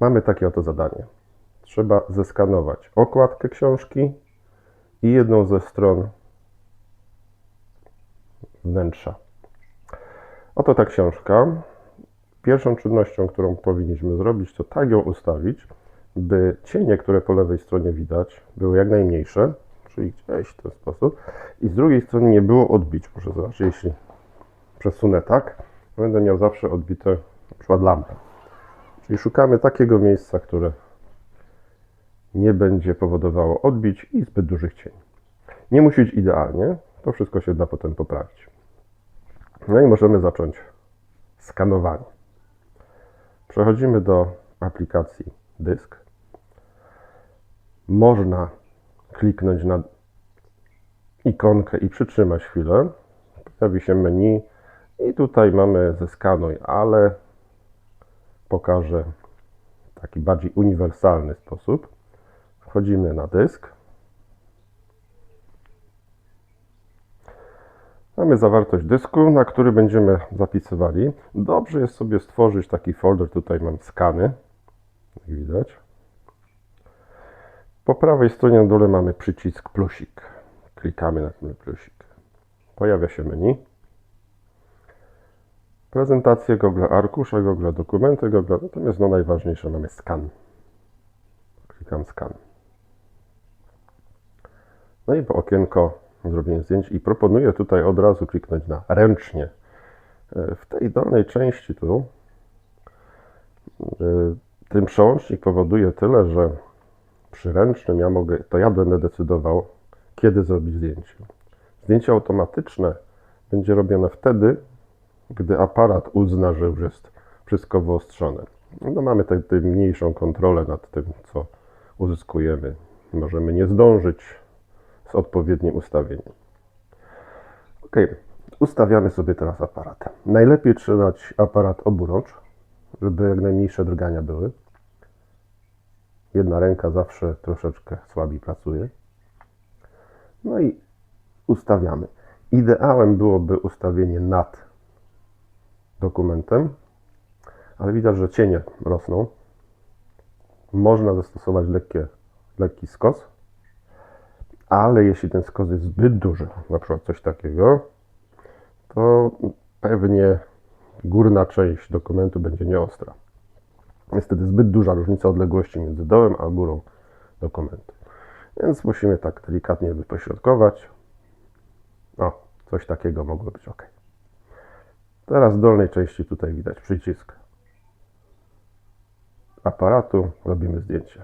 Mamy takie oto zadanie. Trzeba zeskanować okładkę książki i jedną ze stron wnętrza. Oto ta książka. Pierwszą czynnością, którą powinniśmy zrobić, to tak ją ustawić, by cienie, które po lewej stronie widać, były jak najmniejsze, czyli gdzieś w ten sposób, i z drugiej strony nie było odbić. Proszę zobaczyć, jeśli przesunę tak, będę miał zawsze odbite na przykład lampę. Czyli szukamy takiego miejsca, które nie będzie powodowało odbić i zbyt dużych cieni. Nie musi być idealnie, to wszystko się da potem poprawić. No i możemy zacząć skanowanie. Przechodzimy do aplikacji Dysk. Można kliknąć na ikonkę i przytrzymać chwilę. Pojawi się menu i tutaj mamy zeskanuj, ale pokażę taki bardziej uniwersalny sposób. Wchodzimy na dysk. Mamy zawartość dysku, na który będziemy zapisywali. Dobrze jest sobie stworzyć taki folder. Tutaj mam skany, jak widać. Po prawej stronie na dole mamy przycisk plusik. Klikamy na ten plusik. Pojawia się menu. Prezentację Google Arkusza, Google Dokumenty, Google, natomiast no najważniejsze mamy skan. Klikam skan. No i po okienko zrobienie zdjęć i proponuję tutaj od razu kliknąć na ręcznie. E, W tej dolnej części tu e, ten przełącznik powoduje tyle, że przy ręcznym ja mogę, to ja będę decydował, kiedy zrobić zdjęcie. Zdjęcie automatyczne będzie robione wtedy, gdy aparat uzna, że już jest wszystko wyostrzone. No mamy tę mniejszą kontrolę nad tym, co uzyskujemy. Możemy nie zdążyć z odpowiednim ustawieniem. Ok, ustawiamy sobie teraz aparat. Najlepiej trzymać aparat oburącz, żeby jak najmniejsze drgania były. Jedna ręka zawsze troszeczkę słabiej pracuje. No i ustawiamy. Ideałem byłoby ustawienie nad dokumentem, ale widać, że cienie rosną. Można zastosować lekkie, lekki skos, ale jeśli ten skos jest zbyt duży, na przykład coś takiego, to pewnie górna część dokumentu będzie nieostra. Jest wtedy zbyt duża różnica odległości między dołem a górą dokumentu. Więc musimy tak delikatnie wypośrodkować. O, coś takiego mogło być ok. Teraz w dolnej części tutaj widać przycisk aparatu. Robimy zdjęcie.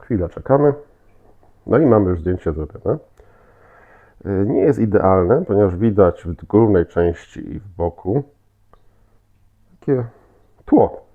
Chwilę czekamy. No i mamy już zdjęcie zrobione. Y, Nie jest idealne, ponieważ widać w górnej części i w boku takie tło.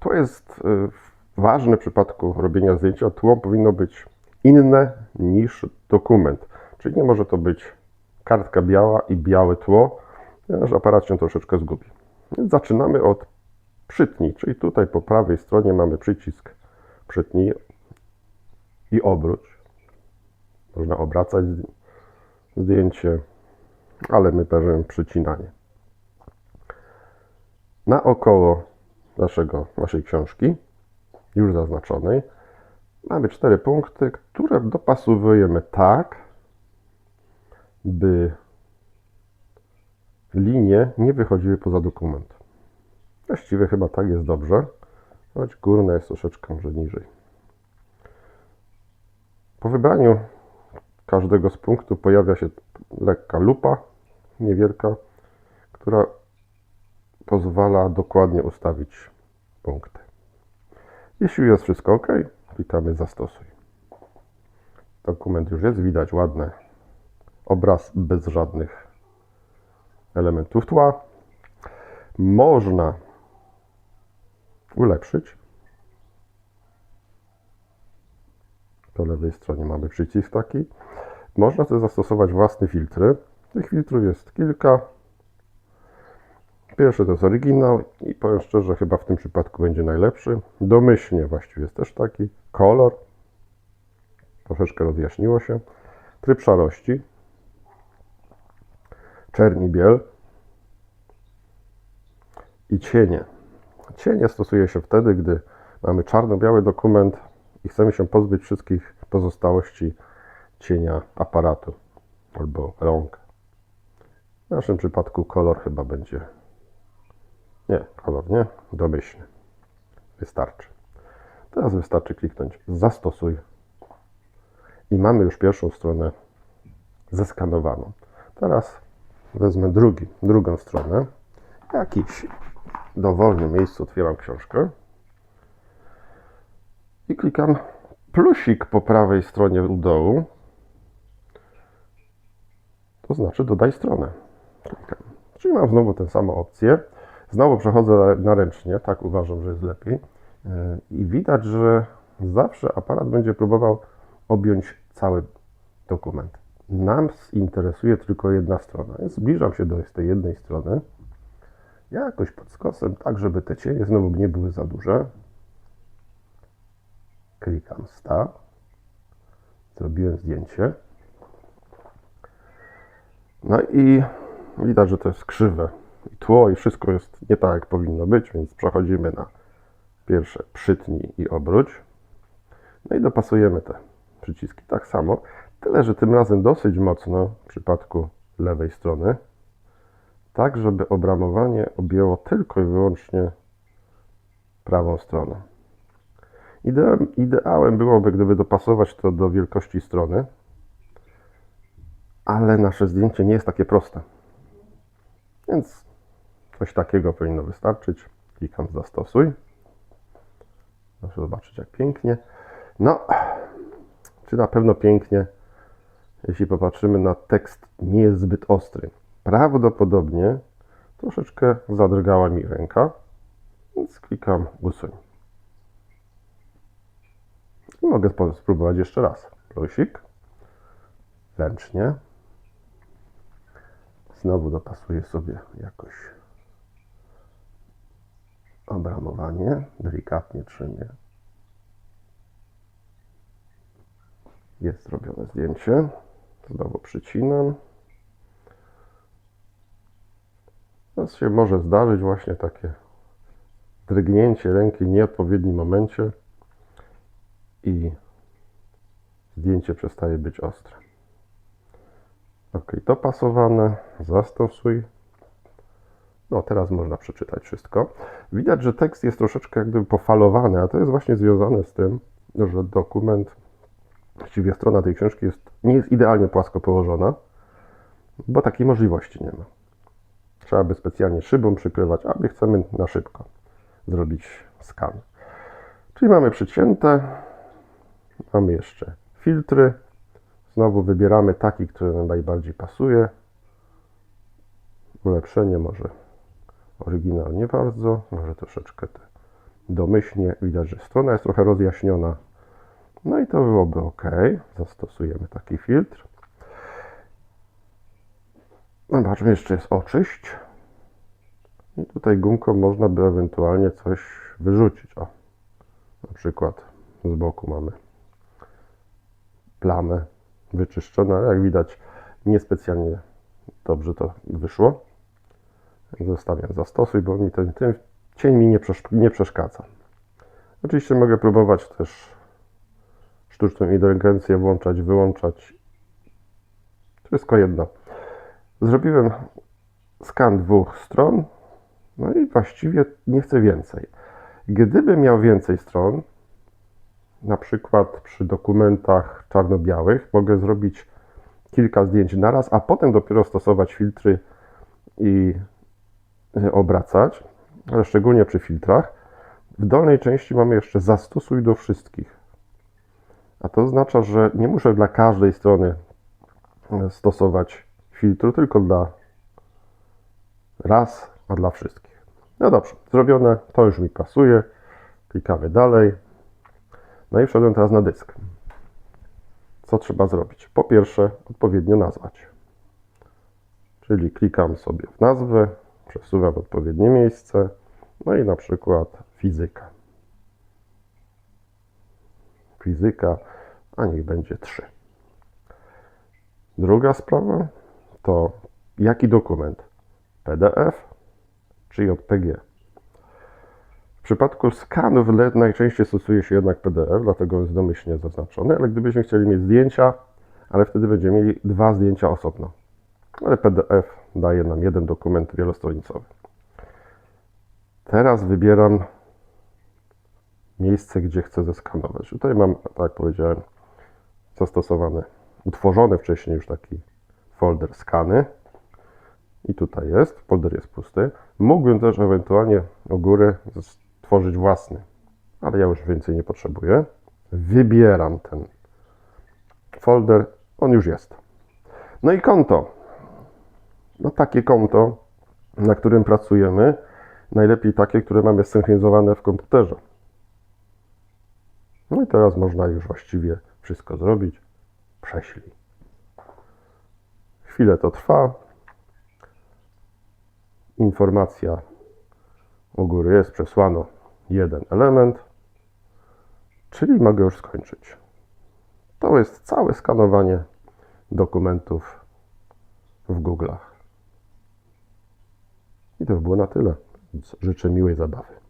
To jest y, ważne w przypadku robienia zdjęcia. Tło powinno być inne niż dokument. Czyli nie może to być kartka biała i białe tło, ponieważ aparat się troszeczkę zgubi. Więc zaczynamy od przytnij, czyli tutaj po prawej stronie mamy przycisk przytnij i obróć. Można obracać zdjęcie, ale my bierzemy przycinanie. Naokoło naszego, naszej książki, już zaznaczonej, mamy cztery punkty, które dopasowujemy tak, by linie nie wychodziły poza dokument. Właściwie chyba tak jest dobrze, choć górna jest troszeczkę może niżej. Po wybraniu każdego z punktów pojawia się lekka lupa, niewielka, która pozwala dokładnie ustawić punkty. Jeśli jest wszystko ok, klikamy zastosuj. Dokument już jest, widać ładny obraz bez żadnych elementów tła. Można ulepszyć. Po lewej stronie mamy przycisk taki. Można też zastosować własne filtry. Tych filtrów jest kilka. Pierwszy to jest oryginał i powiem szczerze, chyba w tym przypadku będzie najlepszy. Domyślnie właściwie jest też taki. Kolor. Troszeczkę rozjaśniło się. Tryb szarości. Czerni biel. I cienie. Cienie stosuje się wtedy, gdy mamy czarno-biały dokument i chcemy się pozbyć wszystkich pozostałości cienia aparatu albo rąk. W naszym przypadku kolor chyba będzie. Nie, kolor nie, domyślny. Wystarczy. Teraz wystarczy kliknąć zastosuj i mamy już pierwszą stronę zeskanowaną. Teraz wezmę drugi, drugą stronę. W jakimś dowolnym miejscu otwieram książkę i klikam plusik po prawej stronie u dołu. To znaczy dodaj stronę. Klikam. Czyli mam znowu tę samą opcję. Znowu przechodzę na ręcznie, tak uważam, że jest lepiej. Yy, I widać, że zawsze aparat będzie próbował objąć cały dokument. Nas interesuje tylko jedna strona, więc zbliżam się do tej jednej strony. Jakoś pod skosem, tak żeby te cienie znowu nie były za duże. Klikam Start. Zrobiłem zdjęcie. No i widać, że to jest krzywe. I tło i wszystko jest nie tak, jak powinno być, więc przechodzimy na pierwsze przytnij i obróć. No i dopasujemy te przyciski tak samo. Tyle, że tym razem dosyć mocno w przypadku lewej strony, tak żeby obramowanie objęło tylko i wyłącznie prawą stronę. Ideałem, ideałem byłoby, gdyby dopasować to do wielkości strony, ale nasze zdjęcie nie jest takie proste. Więc coś takiego powinno wystarczyć. Klikam zastosuj. Proszę zobaczyć, jak pięknie. No, czy na pewno pięknie, jeśli popatrzymy na tekst, nie jest zbyt ostry. Prawdopodobnie troszeczkę zadrgała mi ręka, więc klikam usuń. I mogę spróbować jeszcze raz. Plusik, ręcznie. Znowu dopasuję sobie jakoś obramowanie, delikatnie trzymię. Jest zrobione zdjęcie. Znowu przycinam. Teraz się może zdarzyć właśnie takie drgnięcie ręki w nieodpowiednim momencie i zdjęcie przestaje być ostre. Ok, dopasowane, zastosuj. No, teraz można przeczytać wszystko. Widać, że tekst jest troszeczkę jak gdyby pofalowany, a to jest właśnie związane z tym, że dokument, właściwie strona tej książki jest, nie jest idealnie płasko położona, bo takiej możliwości nie ma. Trzeba by specjalnie szybą przykrywać, a my chcemy na szybko zrobić skan. Czyli mamy przycięte, mamy jeszcze filtry. Znowu wybieramy taki, który nam najbardziej pasuje. Ulepszenie może oryginał nie bardzo, może troszeczkę te domyślnie. Widać, że strona jest trochę rozjaśniona. No i to byłoby ok. Zastosujemy taki filtr. Zobaczmy, jeszcze jest oczyść. I tutaj gumką można by ewentualnie coś wyrzucić. O, na przykład z boku mamy plamę wyczyszczoną, ale jak widać niespecjalnie dobrze to wyszło. Zostawiam zastosuj, bo mi ten, ten cień mi nie, przesz- nie przeszkadza. Oczywiście mogę próbować też sztuczną inteligencję włączać, wyłączać. Wszystko jedno. Zrobiłem skan dwóch stron, no i właściwie nie chcę więcej. Gdybym miał więcej stron, na przykład przy dokumentach czarno-białych, mogę zrobić kilka zdjęć naraz, a potem dopiero stosować filtry i obracać, ale szczególnie przy filtrach. W dolnej części mamy jeszcze zastosuj do wszystkich. A to oznacza, że nie muszę dla każdej strony y, stosować filtru, tylko dla raz, a dla wszystkich. No dobrze, zrobione, to już mi pasuje. Klikamy dalej. No i wszedłem teraz na dysk. Co trzeba zrobić? Po pierwsze, odpowiednio nazwać. Czyli klikam sobie w nazwę, przesuwam w odpowiednie miejsce, no i na przykład fizyka. Fizyka, a niech będzie 3. Druga sprawa to jaki dokument? PDF czy JPG? W przypadku skanów LED najczęściej stosuje się jednak PDF, dlatego jest domyślnie zaznaczony, ale gdybyśmy chcieli mieć zdjęcia, ale wtedy będziemy mieli dwa zdjęcia osobno. Ale PDF daje nam jeden dokument wielostronicowy. Teraz wybieram miejsce, gdzie chcę zeskanować. Tutaj mam, tak jak powiedziałem, zastosowany, utworzony wcześniej już taki folder skany. I tutaj jest, folder jest pusty. Mógłbym też ewentualnie u góry stworzyć własny, ale ja już więcej nie potrzebuję. Wybieram ten folder, on już jest. No i konto. No takie konto, na którym pracujemy, najlepiej takie, które mamy synchronizowane w komputerze. No i teraz można już właściwie wszystko zrobić. Prześlij. Chwilę to trwa. Informacja u góry jest, przesłano jeden element, czyli mogę już skończyć. To jest całe skanowanie dokumentów w Google'ach. I to by było na tyle. Życzę miłej zabawy.